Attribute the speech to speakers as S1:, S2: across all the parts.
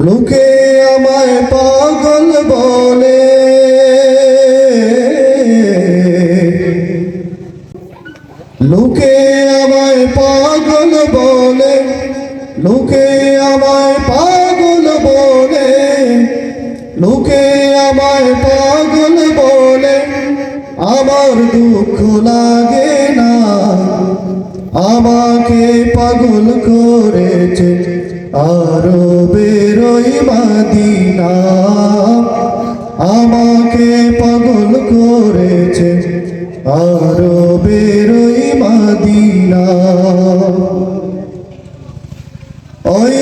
S1: লোকে আমায় পাগল বলে। লোকে আমায় পাগল বলে। লোকে আমায় পাগল বলে। লোকে আমায় পাগল বলে। আমার দুঃখ লাগে না। আমাকে পাগল করেছে। আরও বেরোই মাদিনা আমাকে পাগল করেছে। আরও বেরোই মাদিনা। ওই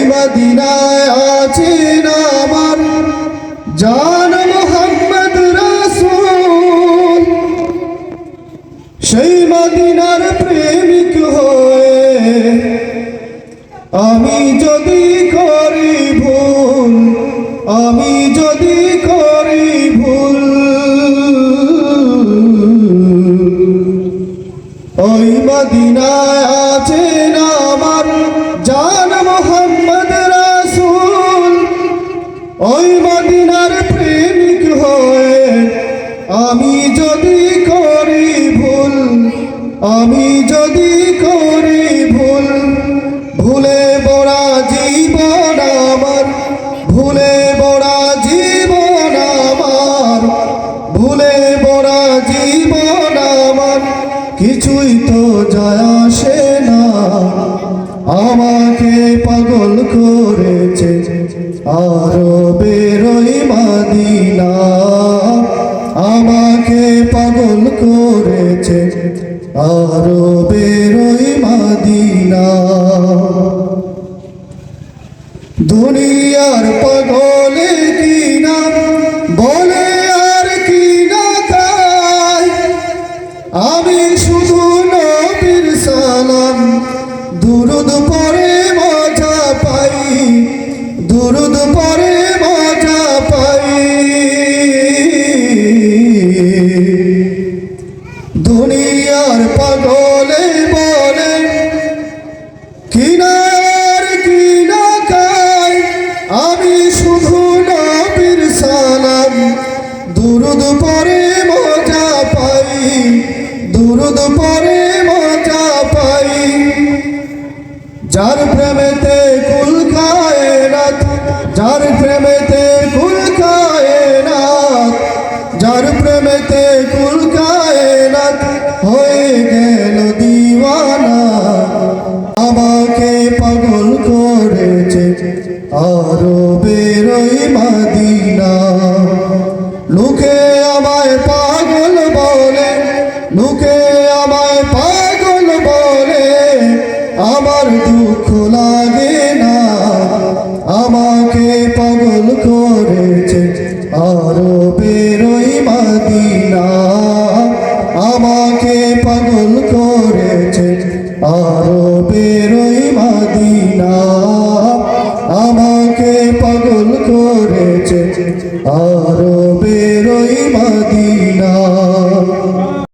S1: আছে না আমার জান আমি যদি করি ভুল, ওই মদিনায় আছেন আমার জান মোহাম্মদ রাসূল? ওই মদিনার প্রেমিক হয়ে আমি যদি করি ভুল, আমি যদি বড়া জীবন আমার, কিছুই তো যায় আসে না। আমাকে পাগল করেছে আরও বেরোই মাদিনা। আমাকে পাগল করেছে আরও দুনিয়ার পাগলে বলে, কিনার কিনা খাই, আমি শুধু নবীর সালাম। দুরুদ পরে মজা পাই, দুরুদ পরে মজা পাই। যার প্রেমেতে কুল খায় রাত যার প্রেমেতে কুল খায় রাত যার প্রেমেতে কুল খায় হয়ে গেল দিওয়ানা। আমাকে পাগল করেছে আরও বেরোই মাদিনা। লোকে আমায় পাগল বলে, লোকে আমায় পাগল বলে। আমার দুঃখ লাগে না। আমাকে পাগল করেছে আরও বেরোই মাদিনা। আরও আরবেরই মাদিনা আমাকে পাগল করেছে। বেরোই মাদিনা